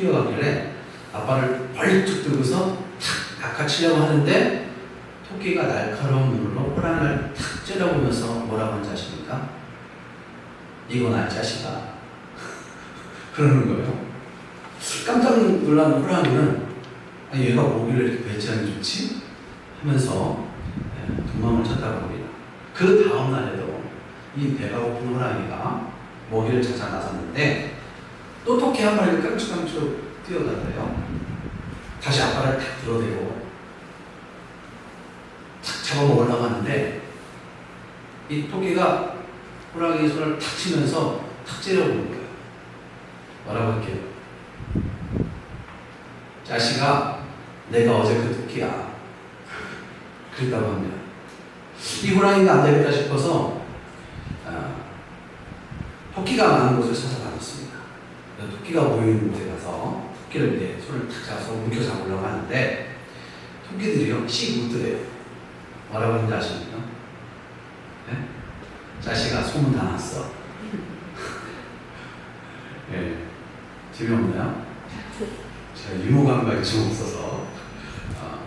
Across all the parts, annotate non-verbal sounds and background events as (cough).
뛰어가길래 아빠를 벌쩍 들고서 탁 낚아치려고 하는데 토끼가 날카로운 눈으로 호랑이를 탁 째려보면서 뭐라고 한지 아십니까? 이거나 이 자식아 (laughs) 그러는 거예요 깜짝 놀란 호랑이는 아, 얘가 뭐길래 이렇게 배짱이 좋지? 하면서 예, 도망을 쳤다고 합니다 그 다음 날에도 이 배가 고픈 호랑이가 먹이를 찾아 나섰는데 또 토끼 한 마리가 깡충깡충 뛰어가더래요 다시 아빠를 탁 들어대고 탁 잡아먹으려고 하는데 이 토끼가 호랑이 손을 탁 치면서 탁 찌려보는 거예요. 뭐라고 할게요? 자식아, 내가 어제 그 토끼야. (laughs) 그랬다고 합니다. 이 호랑이가 안 되겠다 싶어서 아, 토끼가 많은 곳을. 그래서 토끼가 모이는 곳에 가서 토끼를 이제 손을 탁 잡아서 움켜 잡으려고 하는데 토끼들이요 씩 웃더래요. 뭐라고 하는지 아십니까? 네? 자식아 소문 다 났어. (laughs) 예, 재미없나요? 제가 유머 감각이 좀 없어서 아,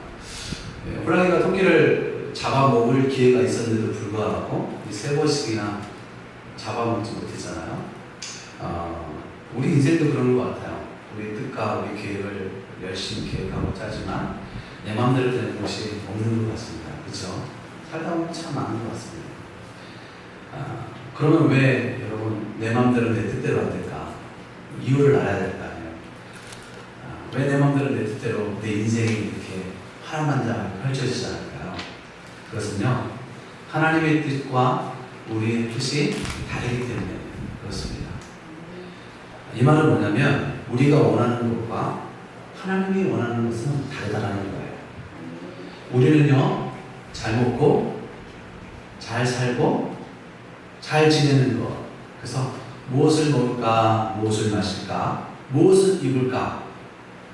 예, 호랑이가 토끼를 잡아먹을 기회가 있었는데도 불구하고 이세 번씩이나 잡아먹지 못했잖아요. 아, 우리 인생도 그런 것 같아요. 우리 뜻과 우리 계획을 열심히 계획하고 짜지만 내 마음대로 되는 것이 없는 것 같습니다. 그렇죠? 살다 보면 참 많은 것 같습니다. 아, 그러면 왜 여러분 내 마음대로 내 뜻대로 안 될까? 이유를 알아야 될 거 아니에요. 아, 왜내 마음대로 내 뜻대로 내 인생이 이렇게 파란만장 펼쳐지지 않을까요? 그것은요 하나님의 뜻과 우리의 뜻이 다르기 때문에. 이 말은 뭐냐면 우리가 원하는 것과 하나님이 원하는 것은 다르다는 거예요. 우리는요 잘 먹고 잘 살고 잘 지내는 것. 그래서 무엇을 먹을까, 무엇을 마실까, 무엇을 입을까.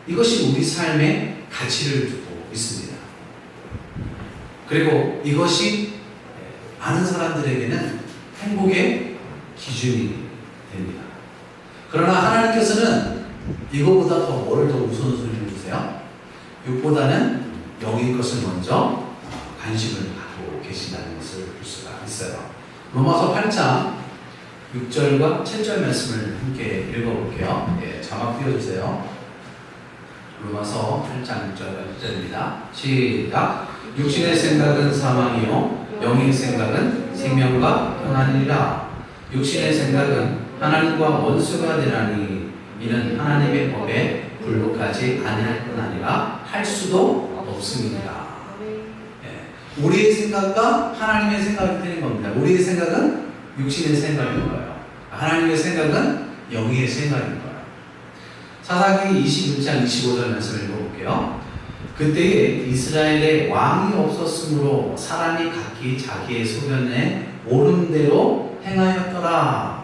이것이 우리 삶의 가치를 두고 있습니다. 그리고 이것이 많은 사람들에게는 행복의 기준이 됩니다. 그러나 하나님께서는 이거보다 더 뭐를 더 우선순위를 주세요? 육보다는 영의 것을 먼저 관심을 갖고 계신다는 것을 볼 수가 있어요. 로마서 8장 6절과 7절 말씀을 함께 읽어볼게요. 예, 자막 띄워주세요. 로마서 8장 6절 7절입니다. 시작. 육신의 생각은 사망이요 영의 생각은 생명과 평안이라. 육신의 생각은 하나님과 원수가 되나니 이는 하나님의 법에 불복하지 아니할 뿐 아니라 할 수도 없습니다. 예. 우리의 생각과 하나님의 생각이 되는 겁니다. 우리의 생각은 육신의 생각인 거예요. 하나님의 생각은 영의 생각인 거예요. 사사기 21장 25절 말씀을 읽어볼게요. 그때에 이스라엘에 왕이 없었으므로 사람이 각기 자기의 소견에 옳은 대로 행하였더라.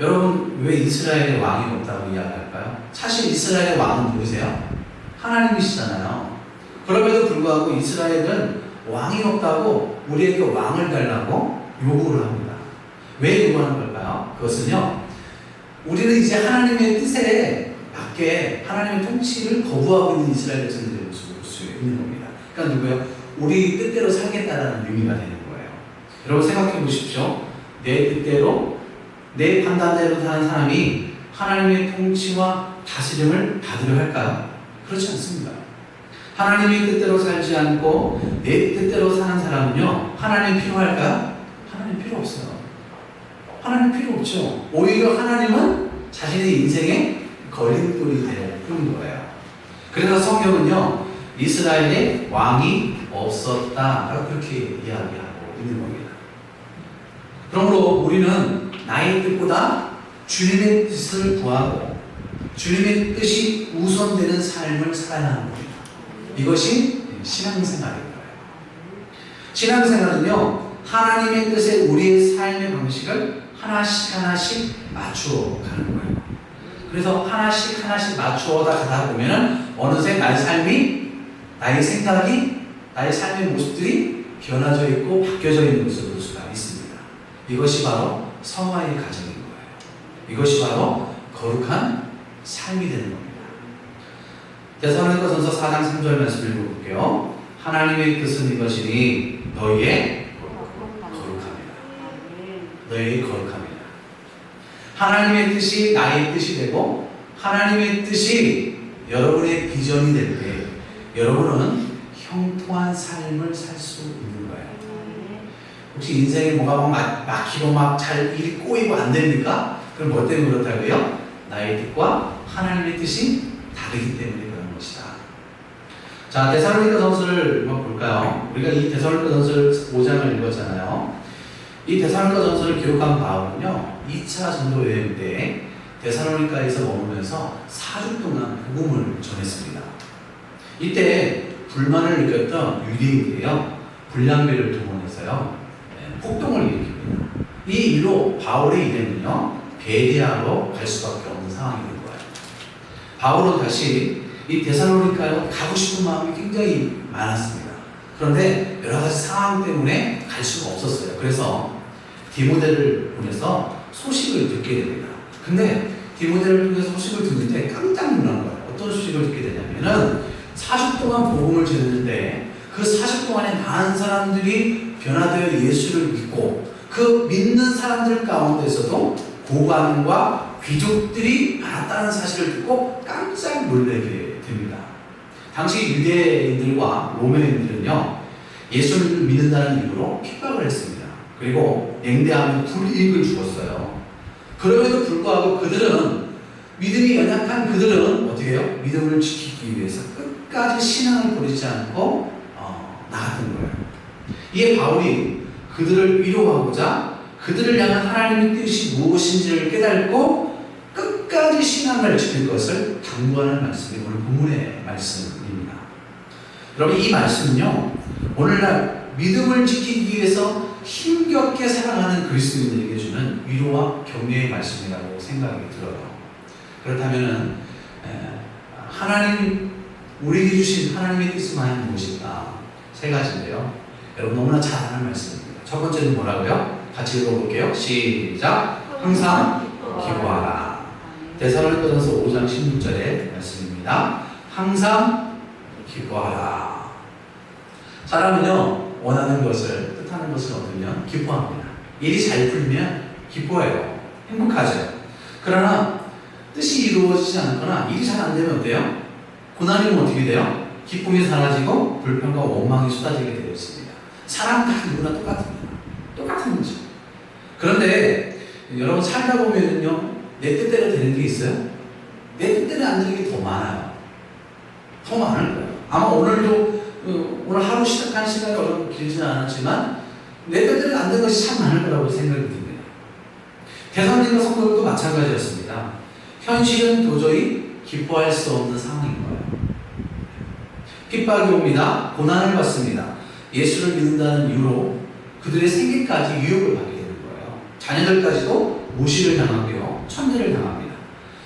여러분 왜 이스라엘에 왕이 없다고 이야기할까요? 사실 이스라엘의 왕은 누구세요? 하나님이시잖아요. 그럼에도 불구하고 이스라엘은 왕이 없다고 우리에게 왕을 달라고 요구를 합니다. 왜 요구하는 걸까요? 그것은요, 우리는 이제 하나님의 뜻에 맞게 하나님의 통치를 거부하고 있는 이스라엘 백성들의 모습을 볼 수 있는 겁니다. 그러니까 누구요? 우리 뜻대로 살겠다라는 의미가 되는 거예요. 여러분 생각해 보십시오. 내 뜻대로, 내 판단대로 사는 사람이 하나님의 통치와 다스림을 받으려 할까요? 그렇지 않습니다. 하나님의 뜻대로 살지 않고 내 뜻대로 사는 사람은요, 하나님 필요할까요? 하나님 필요 없어요. 하나님 필요 없죠. 오히려 하나님은 자신의 인생의 걸림돌이 될 뿐인 거예요. 그래서 성경은요, 이스라엘에 왕이 없었다 라고 그렇게 이야기하고 있는 겁니다. 그러므로 우리는 나의 뜻보다 주님의 뜻을 구하고 주님의 뜻이 우선되는 삶을 살아야 하는 겁니다. 이것이 신앙생활인 거예요. 신앙생활은요, 하나님의 뜻에 우리의 삶의 방식을 하나씩 하나씩 맞추어 가는 거예요. 그래서 하나씩 하나씩 맞추어 가다 보면은 어느새 나의 삶이, 나의 생각이, 나의 삶의 모습들이 변화져 있고 바뀌어져 있는 것을 볼 수가 있습니다. 이것이 바로 성화의 가정인 거예요. 이것이 바로 거룩한 삶이 되는 겁니다. 데살로니가전서 4장 3절 말씀 읽어볼게요. 하나님의 뜻은 이것이니 너희의 거룩함이다. 너희의 거룩함이다. 하나님의 뜻이 나의 뜻이 되고 하나님의 뜻이 여러분의 비전이 될 때 여러분은 형통한 삶을 살 수 있는. 혹시 인생에 뭐가 막 막히고 막 잘 일이 꼬이고 안 됩니까? 그럼 뭐 때문에 그렇다고요? 나의 뜻과 하나님의 뜻이 다르기 때문에 그런 것이다. 자, 데살로니가 전서를 한번 볼까요? 우리가 이 데살로니가 전서를 5장을 읽었잖아요. 이 데살로니가 전서를 기록한 바울은요, 2차 전도 여행 때 데살로니카에서 머무면서 4주 동안 복음을 전했습니다. 이때 불만을 느꼈던 유대인들이요, 불량배를 동원해서요, 네, 폭동을 일으킵니다. 이 일로 바울의 일행은요, 베레아로 갈 수밖에 없는 상황이 된 거예요. 바울은 다시 이 데살로니카에 가고 싶은 마음이 굉장히 많았습니다. 그런데 여러 가지 상황 때문에 갈 수가 없었어요. 그래서 디모데를 보내서 소식을 듣게 됩니다. 근데 디모데를 통해서 소식을 듣는데 깜짝 놀란 거예요. 어떤 소식을 듣게 되냐면은 40 동안 복음을 전했는데 그 40 동안에 많은 사람들이 변화되어 예수를 믿고 그 믿는 사람들 가운데서도 고관과 귀족들이 많았다는 사실을 듣고 깜짝 놀라게 됩니다. 당시 유대인들과 로마인들은요 예수를 믿는다는 이유로 핍박을 했습니다. 그리고 냉대하며 불이익을 주었어요. 그럼에도 불구하고 그들은 믿음이 연약한 그들은 어떻게 해요? 믿음을 지키기 위해서 끝까지 신앙을 버리지 않고. 이에 바울이 그들을 위로하고자 그들을 향한 하나님의 뜻이 무엇인지를 깨닫고 끝까지 신앙을 지킬 것을 당부하는 말씀이 오늘 본문의 말씀입니다. 여러분 이 말씀은요 오늘날 믿음을 지키기 위해서 힘겹게 살아가는 그리스도인들에게 주는 위로와 격려의 말씀이라고 생각이 들어요. 그렇다면은 에, 하나님 우리에게 주신 하나님의 뜻은 무엇일까? 세 가지인데요. 여러분 너무나 잘 아는 말씀입니다. 첫 번째는 뭐라고요? 같이 읽어볼게요. 시작. 항상 기도하라. 데살로니가전서 5장 16절의 말씀입니다. 항상 기도하라. 사람은요 원하는 것을 뜻하는 것을 얻으면 기뻐합니다. 일이 잘 풀리면 기뻐해요. 행복하죠. 그러나 뜻이 이루어지지 않거나 일이 잘 안 되면 어때요? 고난이면 어떻게 돼요? 기쁨이 사라지고 불평과 원망이 쏟아지게 되어 있습니다. 사람 다 누구나 똑같습니다. 똑같은 거죠. 그런데 여러분 살다 보면은요 내 뜻대로 되는 게 있어요? 내 뜻대로 안 되는 게 더 많아요. 더 많을 거예요. 아마 오늘도 어, 오늘 하루 시작한 시간이 얼마 길지는 않았지만 내 뜻대로 안 되는 것이 참 많을 거라고 생각이 듭니다. 대선님과 성도들도 마찬가지였습니다. 현실은 도저히 기뻐할 수 없는 상황인 거예요. 핍박이 옵니다. 고난을 받습니다. 예수를 믿는다는 이유로 그들의 생계까지 유혹을 받게 되는 거예요. 자녀들까지도 무시를 당하고요. 천대를 당합니다.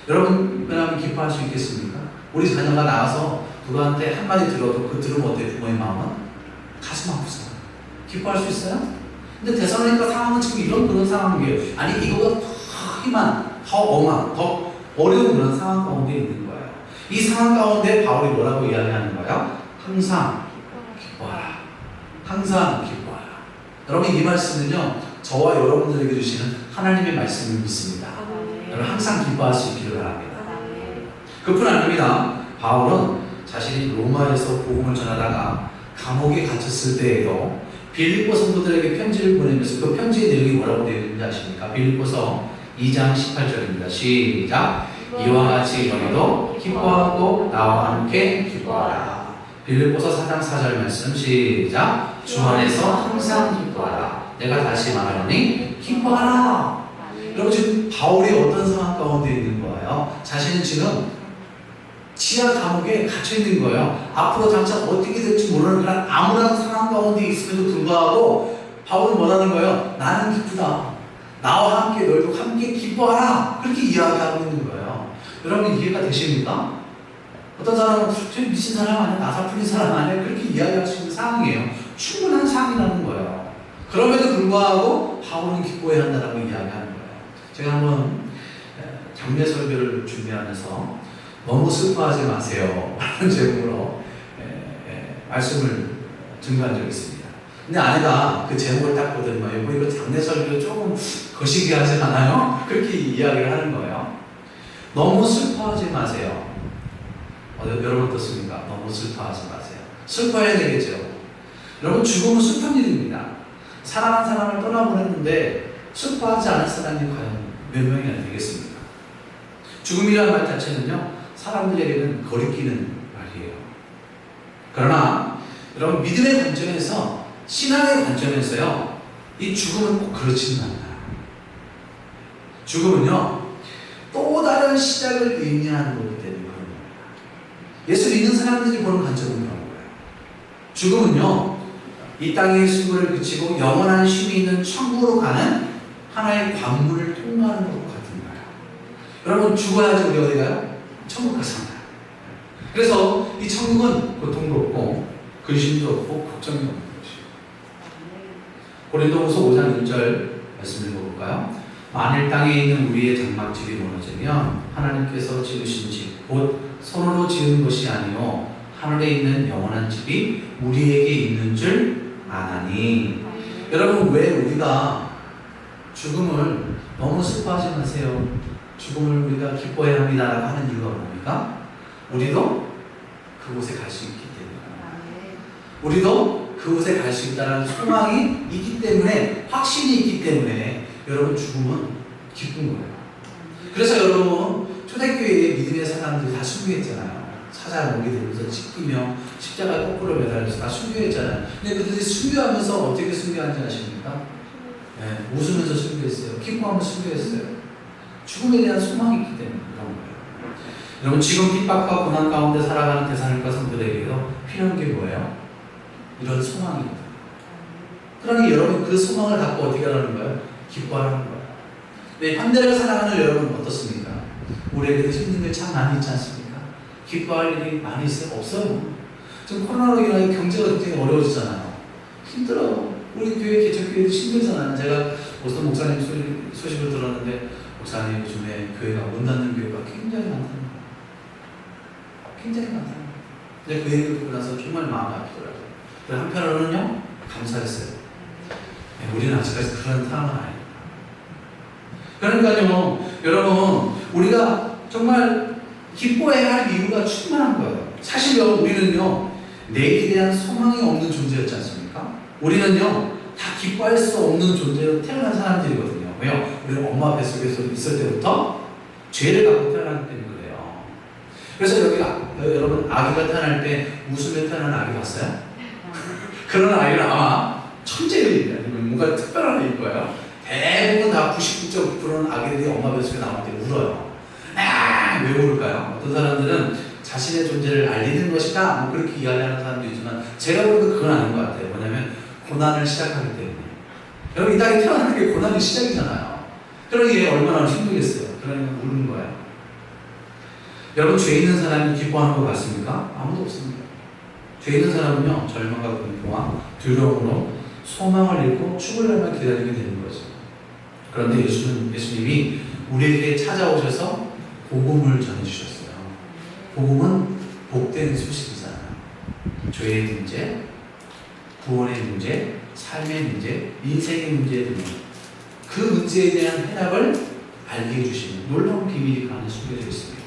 여러분, 그러면 기뻐할 수 있겠습니까? 우리 자녀가 나와서 누구한테 한마디 들어도 그 들으면 어때 부모의 마음은? 가슴 아프죠. 기뻐할 수 있어요? 근데 대선이니까 상황은 지금 이런 그런 상황이에요. 아니 이거보다 더 심한, 더 엄한, 더 어려운 그런 상황 가운데 있는 거예요. 이 상황 가운데 바울이 뭐라고 이야기하는 거예요? 항상. 항상 기뻐하라. 여러분 이 말씀은요 저와 여러분들에게 주시는 하나님의 말씀을 믿습니다. 여러분 항상 기뻐할 수 있기를 바랍니다. 그뿐 아닙니다. 바울은 자신이 로마에서 복음을 전하다가 감옥에 갇혔을 때에도 빌립보 성도들에게 편지를 보내면서 그 편지의 내용이 뭐라고 되어 있는지 아십니까? 빌립보서 2장 18절입니다. 시작. 이와 같이 너희도 기뻐하고 나와 함께 기뻐하라. 빌립보서 4장 4절 말씀 시작. 주 안에서 항상 기뻐하라. 내가 다시 말하노니 기뻐하라. 여러분 지금 바울이 어떤 상황 가운데 있는 거예요? 자신은 지금 지하 감옥에 갇혀 있는 거예요. 앞으로 장차 어떻게 될지 모르는 그런 암울한 상황 가운데 있음에도 불구하고 바울은 뭐라는 거예요? 나는 기쁘다. 나와 함께 너희도 함께 기뻐하라. 그렇게 이야기하고 있는 거예요. 여러분 이해가 되십니까? 어떤 사람은 저 미친 사람 아니야? 나사 풀린 사람 아니야? 그렇게 이야기할 수 있는 상황이에요. 충분한 상황이라는 거예요. 그럼에도 불구하고 바울은 기뻐해 기뻐해야 한다라고 이야기하는 거예요. 제가 한번 에, 장례 설교를 준비하면서 너무 슬퍼하지 마세요. 라는 제목으로 말씀을 증거한 적이 있습니다. 근데 아내가 그 제목을 딱 보더니 여보 이거 장례 설교 조금 거시기 하지 않아요? 그렇게 이야기를 하는 거예요. 너무 슬퍼하지 마세요. 어, 여러분 어떻습니까? 너무 슬퍼하지 마세요. 슬퍼해야 되겠죠. 여러분 죽음은 슬픈 일입니다. 사랑한 사람을 떠나보냈는데 슬퍼하지 않을 사람이 과연 몇 명이나 되겠습니까? 죽음이라는 말 자체는요 사람들에게는 거리끼는 말이에요. 그러나 여러분 믿음의 관점에서 신앙의 관점에서요 이 죽음은 꼭 그렇지는 않아요. 죽음은요 또 다른 시작을 의미하는 거예요. 예수 믿는 사람들이 보는 관점은 그런 거예요. 죽음은요 이 땅의 수고를 그치고 영원한 쉼이 있는 천국으로 가는 하나의 관문을 통과하는 것 같은 거예요. 여러분 죽어야지 우리 어디 가요? 천국 가서 만나요. 그래서 이 천국은 고통도 없고 근심도 없고 걱정이 없는 것이에요. 고린도후서 5장 1절 말씀 읽어볼까요? 만일 땅에 있는 우리의 장막집이 무너지면 하나님께서 지으신 집, 곧 손으로 지은 것이 아니요 하늘에 있는 영원한 집이 우리에게 있는 줄 아나니. 여러분 왜 우리가 죽음을 너무 슬퍼하지 마세요. 죽음을 우리가 기뻐해야 합니다라고 하는 이유가 뭡니까? 우리도 그곳에 갈 수 있기 때문에. 우리도 그곳에 갈 수 있다는 소망이 있기 때문에 확신이 있기 때문에 여러분 죽음은 기쁜 거예요. 그래서 여러분 초대교회의 믿음의 사람들이 다 순교했잖아요. 찾아오게 되면서 찢기며 십자가 거꾸로 매달려서 다 순교했잖아요. 근데 그들이 순교하면서 어떻게 순교하는지 아십니까? 네, 웃으면서 순교했어요. 기뻐하면서 순교했어요. 죽음에 대한 소망이 있기 때문에 그런 거예요. 여러분 지금 핍박과 고난 가운데 살아가는 대사님과 성도들에게도 필요한 게 뭐예요? 이런 소망입니다. 그러니 여러분 그 소망을 갖고 어떻게 하라는 거예요? 기뻐하는 거예요. 네, 현대를 살아가는 여러분 어떻습니까? 우리에게도 힘든 게 참 많이 있지 않습니까? 기뻐할 일이 많이 있어요? 없어요. 지금 코로나로 인하여 경제가 굉장히 어려워지잖아요. 힘들어요. 우리 교회 개척교회도 힘들잖아요. 제가 보스턴 목사님 소리, 소식을 들었는데 목사님 요즘에 교회가 문 닫는 교회가 굉장히 많다는 거예요. 굉장히 많다는 거예요. 근데 그 얘기를 듣고 나서 정말 마음이 아프더라고요. 그래서 한편으로는요, 감사했어요. 네, 우리는 아직까지 그런 상황은 아니에요. 그러니까요, 여러분, 우리가 정말 기뻐해야 할 이유가 충분한 거예요. 사실요, 우리는요, 내일에 대한 소망이 없는 존재였지 않습니까? 우리는요, 다 기뻐할 수 없는 존재로 태어난 사람들이거든요. 왜요? 우리는 엄마 뱃속에서 있을 때부터 죄를 갖고 태어났기 때문에 그래요. 그래서 여기 아, 여러분 아기가 태어날 때 웃으며 태어난 아기 봤어요? (laughs) 그런 아이는 아마 천재일 아니면 뭔가 특별한 아이일 거예요. 다 99.9%는 아기들이 엄마 뱃속에 나올 때 울어요. 아, 왜 울을까요? 어떤 사람들은 자신의 존재를 알리는 것이다. 뭐 그렇게 이야기하는 사람도 있지만 제가 보기엔 그건 아닌 것 같아요. 뭐냐면 고난을 시작하기 때문에. 여러분 이 땅에 태어나는 게 고난의 시작이잖아요. 그러니 얘 얼마나 힘들겠어요. 그러니까 우는 거예요. 여러분 죄 있는 사람이 기뻐하는 것 같습니까? 아무도 없습니다. 죄 있는 사람은요 절망과 공포와 두려움으로 소망을 잃고 죽을 날만 기다리게 되는 거죠. 그런데 예수는 예수님이 우리에게 찾아오셔서 복음을 전해주셨어요. 복음은 복된 소식이잖아요. 죄의 문제, 구원의 문제, 삶의 문제, 인생의 문제 등그 문제에 대한 해답을 알게 해주시는 놀라운 비밀이 그 안에 숨겨져 있습니다.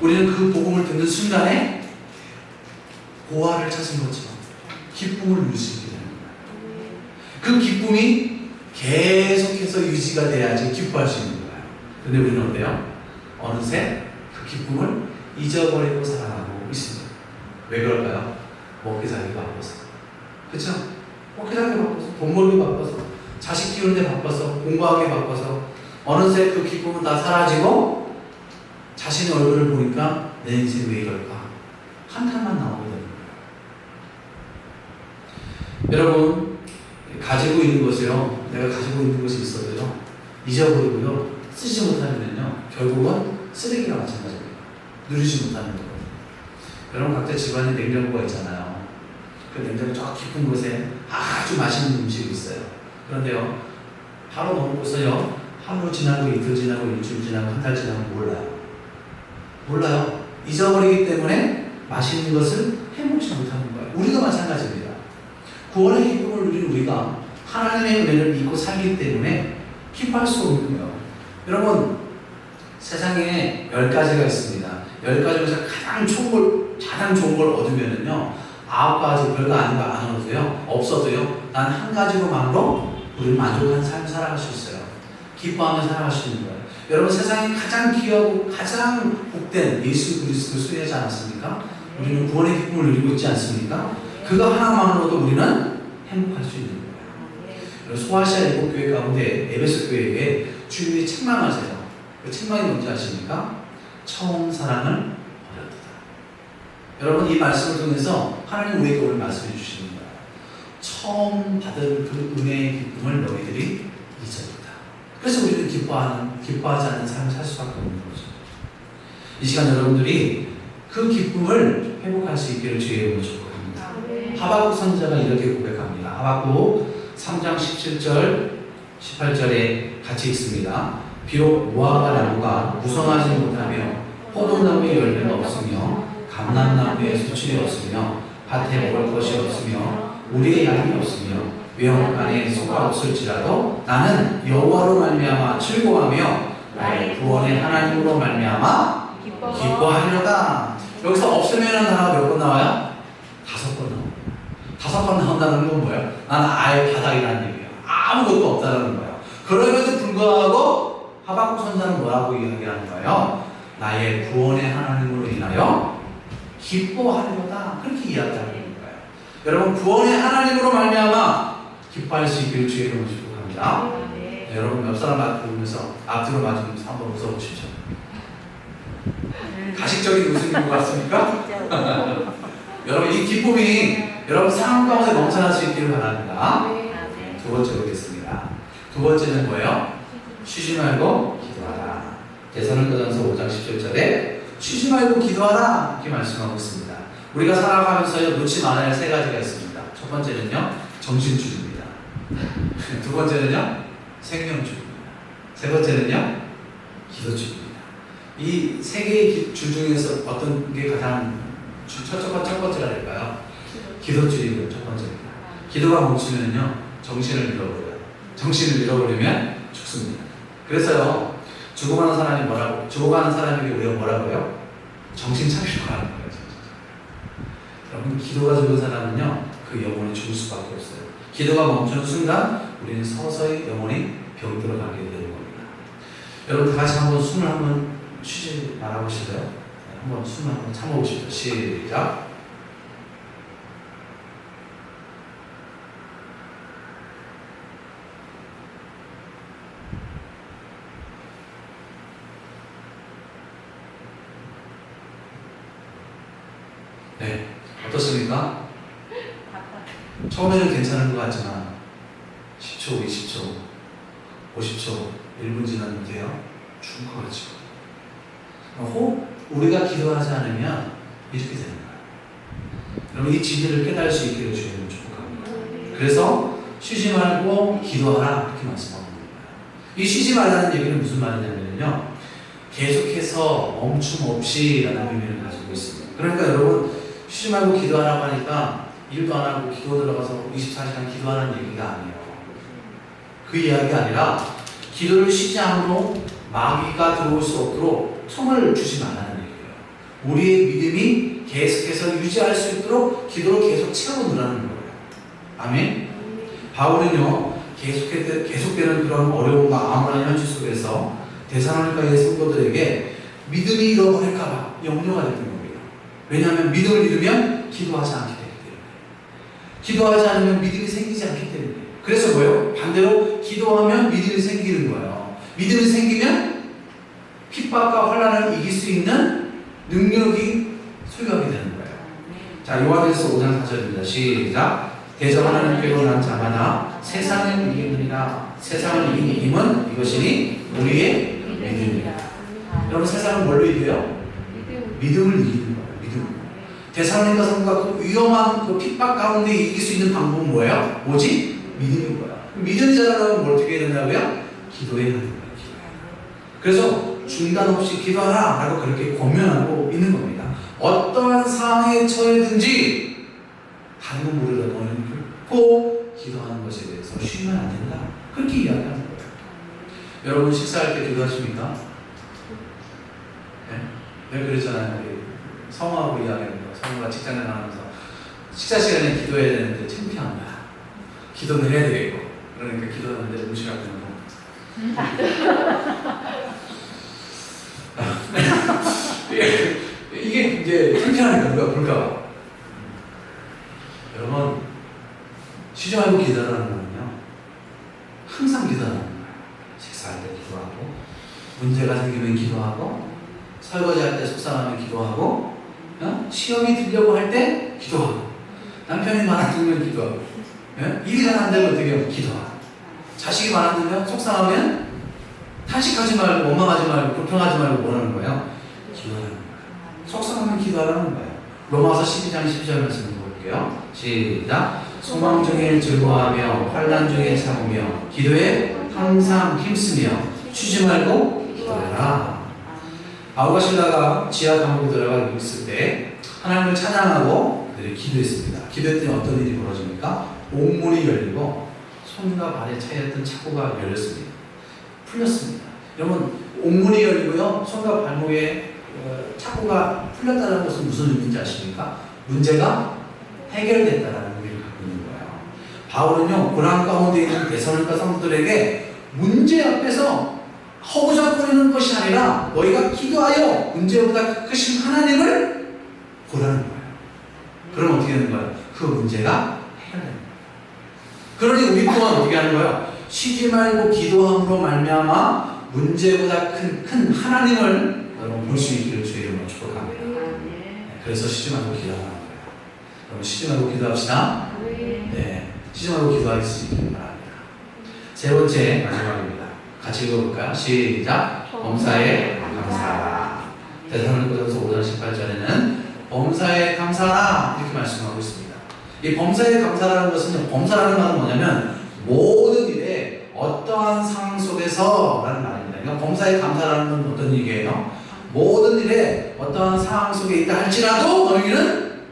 우리는 그 복음을 듣는 순간에 보화를 찾은 것처럼 기쁨을 누리게 되는 거예요. 그 기쁨이 계속해서 유지가 돼야지 기뻐할 수 있는 거예요. 근데 우리는 어때요? 어느새 그 기쁨을 잊어버리고 살아가고 있습니다. 왜 그럴까요? 먹기 살기 바빠서. 그렇죠? 먹기 살기 바빠서, 돈 벌기 바빠서, 자식 키우는데 바빠서, 공부하기 바빠서, 어느새 그 기쁨은 다 사라지고 자신의 얼굴을 보니까 내 인생 왜 이럴까? 한탄만 나오게 되는 거예요. 여러분, 가지고 있는 것이요. 내가 가지고 있는 것이 있어도요. 잊어버리고요. 쓰지 못하면요. 결국은 쓰레기와 마찬가지입니다. 누리지 못하는 거거든요. 여러분, 각자 집안에 냉장고가 있잖아요. 그 냉장고 저 깊은 곳에 아주 맛있는 음식이 있어요. 그런데요. 바로 넘고서요. 하루 지나고 이틀 지나고 일주일 지나고 한 달 지나고 몰라요. 몰라요. 잊어버리기 때문에 맛있는 것을 해먹지 못하는 거예요. 우리도 마찬가지입니다. 구원의 우리가 하나님의 은혜를 믿고 살기 때문에 기뻐할 수 없는 거예요. 여러분, 세상에 열 가지가 있습니다. 열 가지 중에서 가장 좋은 걸, 가장 좋은 걸 얻으면은요, 아홉 가지 별거 아닌 거안 얻어도요, 없어도요, 난 한 가지로만으로 우리는 만족한 삶 살아갈 수 있어요. 기뻐하며 살아갈 수 있는 거예요. 여러분, 세상에 가장 귀하고 가장 복된 예수 그리스도를 수혜하지 않았습니까? 우리는 구원의 기쁨을 누리고 있지 않습니까? 그거 하나만으로도 우리는 행복할 수 있는 거예요. 소아시아 일곱 교회 가운데 에베소 교회에 주님이 책망하세요. 그 책망이 뭔지 아십니까? 처음 사랑을 버렸다. 여러분 이 말씀을 통해서 하나님 우리에게 오늘 말씀해 주시는 거예요. 처음 받은 그 은혜의 기쁨을 너희들이 잊었다. 그래서 우리는 기뻐하는 기뻐하지 않는 삶을 살 수밖에 없는 거죠. 이 시간 여러분들이 그 기쁨을 회복할 수 있기를 주의 이름으로 축복합니다. 하박국 선지자가 이렇게 고백합니다. 하박국 3장 17절 18절에 같이 있습니다. 비록 무화과 나무가 무성하지 못하며 포도나무에 열매가 없으며 감람나무에 수출이 없으며 밭에 먹을 것이 없으며 우리의 양이 없으며 외형간에 소가 없을지라도 나는 여호와로 말미암아 즐거워하며 나의 구원의 하나님으로 말미암아 기뻐하리로다. 여기서 없으면 단어가 몇 번 나와요? 다섯 번 나와요. 다섯 번 나온다는 건 뭐예요? 나는 아예 바닥이라는 얘기예요. 아무것도 없다는 거예요. 그럼에도 불구하고 하박국 선자는 뭐라고 이야기하는 거예요? 나의 구원의 하나님으로 인하여 기뻐하리로다. 그렇게 이야기하는 거예요. 여러분 구원의 하나님으로 말미암아 기뻐할 수 있기를 주의 이름으로 축복합니다. 네, 여러분 옆 사람 앞으면서 앞뒤로 맞으면서 한번 웃어보십시오. 가식적인 웃음인 것 같습니까? (laughs) 여러분 이 기쁨이 여러분 상황 가운데 넘쳐날 수 있기를 바랍니다. 두 번째 보겠습니다. 두 번째는 뭐예요? 쉬지 말고 기도하라. 대선을거전서 5장 17절에 쉬지 말고 기도하라 이렇게 말씀하고 있습니다. 우리가 살아가면서요 놓지 말아야 할 세 가지가 있습니다. 첫 번째는요 정신줄입니다. (laughs) 두 번째는요 생명줄입니다. 세 번째는요 기도줄입니다. 이 세 개의 기- 줄 중에서 어떤 게 가장 주- 첫, 첫, 첫 번째가 될까요? 기도 줄이 첫 번째입니다. 기도가 멈추면요 정신을 잃어버려요. 정신을 잃어버리면 죽습니다. 그래서요 죽어가는 사람이 뭐라고 죽어가는 사람에게 우리가 뭐라고요? 정신 차리고 하는 거예요. 여러분 기도가 죽은 사람은요 그 영혼이 죽을 수밖에 없어요. 기도가 멈추는 순간 우리는 서서히 영혼이 병들어 가게 되는 겁니다. 여러분 다 같이 한번 숨을 한번 쉬지 말아보실래요? 네, 한번 숨을 한번 참아보십시오. 시작. 네, 어떻습니까? 처음에는 괜찮은 것 같지만 10초, 20초, 50초, 1분 지나면 돼요. 죽을 것 같죠. 호흡, 우리가 기도하지 않으면 이렇게 되는 거예요. 여러분 이 진리를 깨달을 수 있기를 주님을 축복합니다. 그래서 쉬지 말고 기도하라 이렇게 말씀하고 있는 거예요. 이 쉬지 말라는 얘기는 무슨 말이냐면요. 계속해서 멈춤 없이라는 의미를 가지고 있습니다. 그러니까 여러분 쉬지 말고 기도하라고 하니까 일도 안 하고 기도 들어가서 24시간 기도하라는 얘기가 아니에요. 그 이야기가 아니라 기도를 쉬지 않으로 마귀가 들어올 수 없도록 틈을 주지 얘기예요. 우리의 믿음이 계속해서 유지할 수 있도록 기도를 계속 채워넣으라는 거예요. 아멘. 바울은요 계속되는, 계속되는 그런 어려움과 암울한 현실 속에서 대사로니까의 성도들에게 믿음이 잃어버릴까봐 염려가 됐던 겁니다. 왜냐하면 믿음을 잃으면 기도하지 않게 되기 때문에. 기도하지 않으면 믿음이 생기지 않기 때문에. 그래서 뭐예요? 반대로 기도하면 믿음이 생기는 거예요. 믿음이 생기면 핍박과 환란을 이길 수 있는 능력이 소유하게 되는 거예요. 자, 요한에서 5장 4절입니다. 시작. 대적하나님께로 난 자마다 세상을 이기느니라. 세상을 이긴 힘은 이것이니 우리의 믿음이다. 여러분 세상은 뭘로 이겨요? 믿음을 이기는 거예요. 믿음. 대사로니까 성과 그 위험한 그 핍박 가운데 이길 수 있는 방법은 뭐예요? 오직 믿음인 거야. 믿음이 자라려면 뭘 어떻게 해야 된다고요? 기도해야 하는 거예요. 기도해야. 그래서 중단 없이 기도하라 라고 그렇게 권면하고 있는 겁니다. 어떠한 상황에 처해든지 다른 건 모르더라도 너는 꼭 기도하는 것에 대해서 쉬면 안 된다. 그렇게 이야기하는 거예요. 여러분 식사할 때 기도하십니까? 네? 네 그랬잖아요. 우리 성우하고 이야기하는 거. 성우가 직장에 나가면서 식사 시간에 기도해야 되는데 창피한 거야. 기도는 해야 되겠고. 그러니까 기도하는데 음식 안 되는 거. 이게, 이제 창피하니까 누가 볼까봐. 여러분, 쉬지 말고 기도하라는 거는요. 항상 기도하는 거예요. 식사할 때 기도하고, 문제가 생기면 기도하고, 설거지할 때 속상하면 기도하고, 어? 시험이 들려고 할 때 기도하고, 남편이 말안 들으면 기도하고, 예? 일이 잘 안 되면 어떻게 해요? 기도하고, 자식이 말안 들으면 속상하면 탄식하지 말고, 원망하지 말고, 불평하지 말고 뭐라는 거예요? 속상하면 기도하라는 거예요. 로마서 12장 12절 말씀 볼게요. 시작. 소망 중에 즐거워하며 환난 중에 참으며 기도에 항상 힘쓰며 쉬지 말고 기도해라. 바울과 신라가 지하 감옥에 들어가 있을 때 하나님을 찬양하고 그들이 기도했습니다. 기도했더니 어떤 일이 벌어집니까? 온문이 열리고 손과 발에 차였던 착고가 열렸습니다. 풀렸습니다. 여러분 온문이 열리고요. 손과 발목에 어, 착고가 풀렸다는 것은 무슨 의미인지 아십니까? 문제가 해결됐다라는 의미를 갖고 있는 거예요. 바울은요 고난 가운데 있는 대선과 성도들에게 문제 앞에서 허구적거리는 것이 아니라 너희가 기도하여 문제보다 크신 하나님을 보라는 거예요. 그럼 어떻게 되는 거예요? 그 문제가. 그러니 우리 또한 어떻게 하는 거예요? 쉬지 말고 기도함으로 말미암아 문제보다 큰, 큰 하나님을 여러분 볼 수 있기를 주의 이름으로 축복합니다. 네, 그래서 쉬지 말고 기도하는 거예요. 여러분 쉬지 말고 기도합시다. 네, 쉬지 말고 기도할 수 있기를 바랍니다. 세 번째 마지막입니다. 같이 읽어볼까요? 시작. 범사에 감사하라. 대사로니가전서 5장 18절에는 범사에 감사하라 이렇게 말씀하고 있습니다. 이 범사에 감사라는 것은 범사라는 말은 뭐냐면 모든 일에 어떠한 상황 속에서라는 말입니다. 그러니까 범사에 감사라는 건 어떤 얘기예요? 모든 일에 어떠한 상황 속에 있다 할지라도 너희는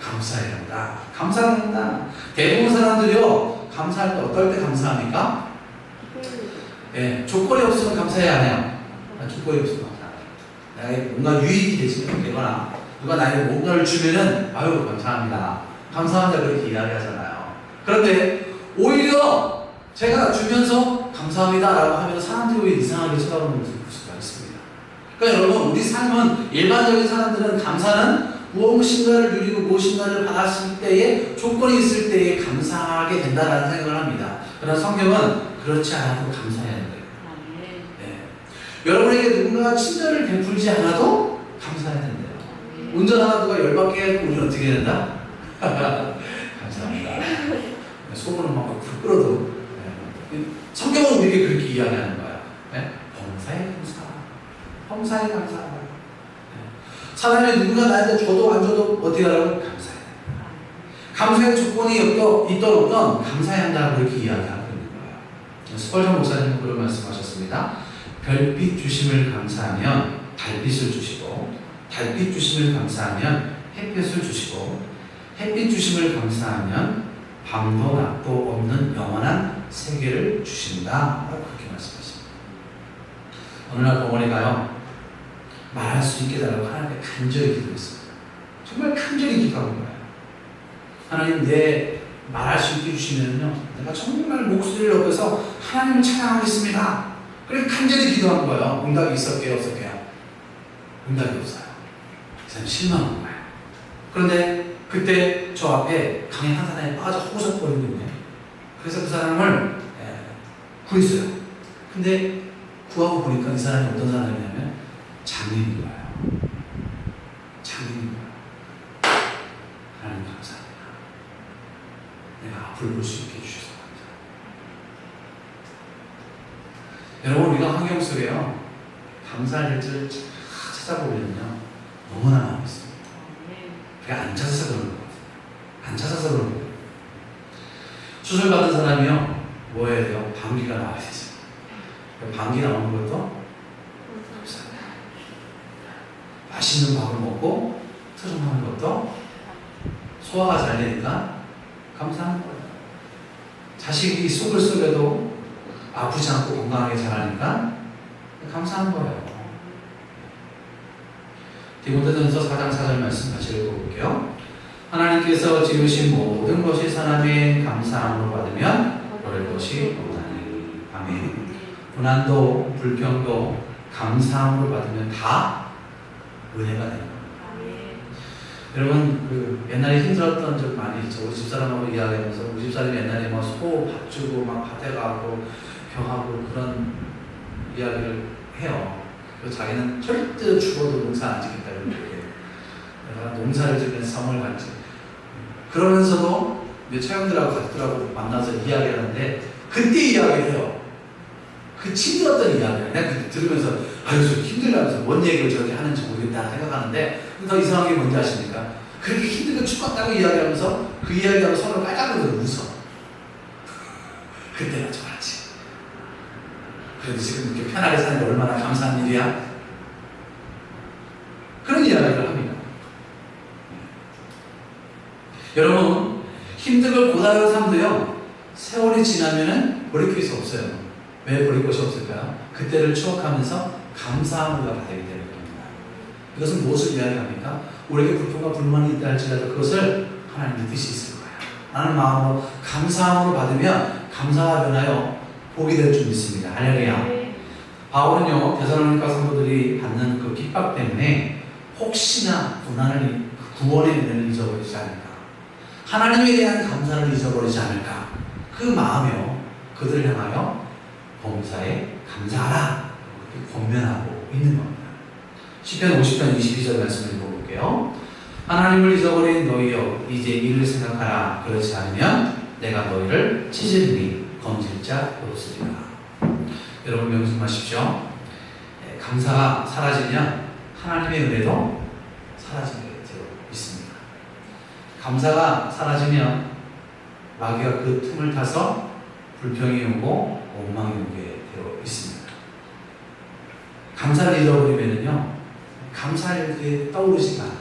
감사해야 한다. 감사해야 한다. 대부분 사람들이요 감사할 때 어떨 때 감사합니까? 예, 조건이 없으면 감사해야. 나 조건이 없으면 감사해요. 내가 뭔가 유익이 되시면 되거나 누가 나에게 뭔가를 주면은 아유 감사합니다. 감사합니다 그렇게 이야기하잖아요. 그런데 오히려 제가 주면서 감사합니다라고 하면 사람들이 왜 이상하게 쳐다보는 있습니다. 그러니까 여러분 우리 삶은 일반적인 사람들은 감사는 무엇인가를 누리고 무엇인가를 받았을 때에 조건이 있을 때에 감사하게 된다라는 생각을 합니다. 그러나 성경은 그렇지 않아도 감사해야 돼요. 네. 여러분에게 누군가가 친절을 베풀지 않아도 감사해야 된대요. 운전하다 누가 열받게 해도 우리는 어떻게 해야 된다? (laughs) 감사합니다. 속으로 막 끌어도 네. 성경은 우리에게 그렇게 이야기하는 거야. 네? 범사에 감사. 범사에 감사. 네. 사람이 누군가 나한테 줘도 안 줘도 어떻게 하라고? 감사해. 감사의 조건이 있던 있던 없던 감사해야 한다고 그렇게 이야기하고 있는 거예요. 스펄전 목사님은 그런 말씀하셨습니다. 별빛 주심을 감사하면 달빛을 주시고 달빛 주심을 감사하면 햇빛을 주시고 햇빛 주심을 감사하면 밤도 낮도 없는 영원한 세계를 주신다. 라고 그렇게 말씀하십니다. 어느 날 병원에 말할 수 있게 달라고 하나님께 간절히 기도했습니다. 정말 간절히 기도한 거예요. 하나님 내 말할 수 있게 주시면요. 내가 정말 목소리를 높여서 하나님을 찬양하겠습니다. 그래서 간절히 기도한 거예요. 응답이 있었게요, 없었게요? 응답이 없어요. 그래서 실망한 거예요. 그런데 그때 저 앞에 강한 사람이 빠져 호석거리거든요. 그래서 그 사람을 예, 구했어요. 근데 구하고 보니까 이 사람이 어떤 사람이냐면 장인인 거예요. 장인인 거예요. 하나님 감사합니다. 내가 앞을 볼 수 있게 해주셔서 감사합니다. 여러분 우리가 환경 속에요. 감사할 일들을 찾아보면요. 너무나 많이 있습니다. 그게 안 찾아서 그런 것 같아요. 안 찾아서 그런 거예요. 수술 받은 사람이요. 뭐 해야 돼요? 방귀가 나와야 되죠. 방귀 나오는 것도 맛있는 밥을 먹고 트름하는 것도 소화가 잘 되니까 감사한 거예요. 자식이 속을 썩여도 아프지 않고 건강하게 자라니까 감사한 거예요. 디모데전서 4장 4절 말씀 같이 읽어볼게요. 하나님께서 지으신 모든 것이 사람의 감사함으로 받으면 그럴 것이 없나니 아멘. 고난도 불평도 감사함으로 받으면 다 은혜가 되는 거예요. 여러분 그 옛날에 힘들었던 적 많이 있죠. 우리 집사람하고 이야기하면서 우리 집사람이 옛날에 뭐소밥 주고 막 밭에 가고 병하고 그런 이야기를 해요. 그리고 자기는 절대 죽어도 농사 안 짓겠다 이렇게 내가 농사를 지면서 성을 갖지. 그러면서도 내 차영들하고 가족들하고 만나서 이야기하는데 그때 이야기를 해요. 그 힘들었던 이야기를 내가 그때 들으면서 아유 저 힘들다면서 뭔 얘기를 저렇게 하는지 모르겠다 생각하는데 더 이상한 게 뭔지 아십니까? 그렇게 힘들게 죽었다고 이야기하면서 그 이야기하고 서로 깔짝거리고 웃어. (laughs) 그때가 좋았지. 그래도 지금 이렇게 편하게 사는 게 얼마나 감사한 일이야? 그런 이야기를 합니다. 여러분, 힘들고 고달은 삶도요, 세월이 지나면은 버릴 것이 없어요. 왜 버릴 것이 없을까요? 그때를 추억하면서 감사함을 받게 되는 겁니다. 이것은 무엇을 이야기합니까? 우리에게 불평과 불만이 있다 할지라도 그것을 하나님의 뜻이 있을 거야. 라는 마음으로 감사함으로 받으면 감사가 변하여 복이 될 줄 믿습니다. 할렐루야. 바울은요, 대사로니까 성도들이 받는 그 핍박 때문에 혹시나 고난을, 구원의 은혜를 잊어버리지 않을까. 하나님에 대한 감사를 잊어버리지 않을까. 그 마음이요, 그들을 향하여 범사에 감사하라. 이렇게 권면하고 있는 겁니다. 10편 50편 22절 말씀을 읽어볼게요. 하나님을 잊어버린 너희여 이제 이를 생각하라 그렇지 않으면 내가 너희를 찢으리니 건질 자 없으리라 여러분 명심하십시오 예, 감사가 사라지면 하나님의 은혜도 사라지게 되어 있습니다 감사가 사라지면 마귀가 그 틈을 타서 불평이 오고 원망이 오게 되어 있습니다 감사를 잃어버리면요 감사할 게 떠오르지가 않아요.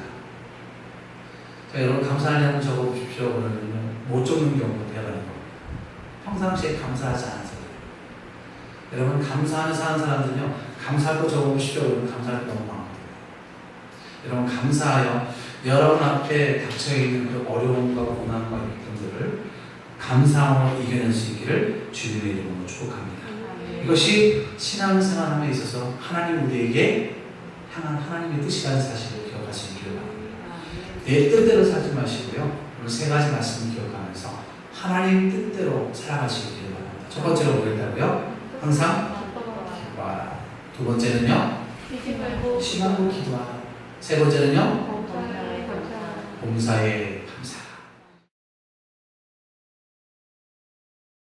자, 여러분 한번 적어보십시오. 그러면 못 적는 경우가 대단한 겁니다. 평상시에 감사하지 사람. 여러분 감사하는 사는 사람들은요 감사할 거 적어보십시오. 여러분 감사할 게 너무 많거든요. 여러분 감사하여 여러분 앞에 닥쳐 있는 그 어려움과 고난과 걱정들을 감사함으로 이겨낼 수 있기를 주님의 이름으로 축복합니다. 이것이 신앙생활 함에 있어서 하나님 우리에게 향한 하나님의 뜻이라는 사실을 기억할 수 있기를 바랍니다. 내 뜻대로 살지 마시고요. 오늘 세 가지 말씀을 기억하면서 하나님 뜻대로 살아가시기를 바랍니다. 첫 번째로 뭐였다고요? 항상 기도하라. 두 번째는요? 심하고 기도하라. 세 번째는요? 봉사에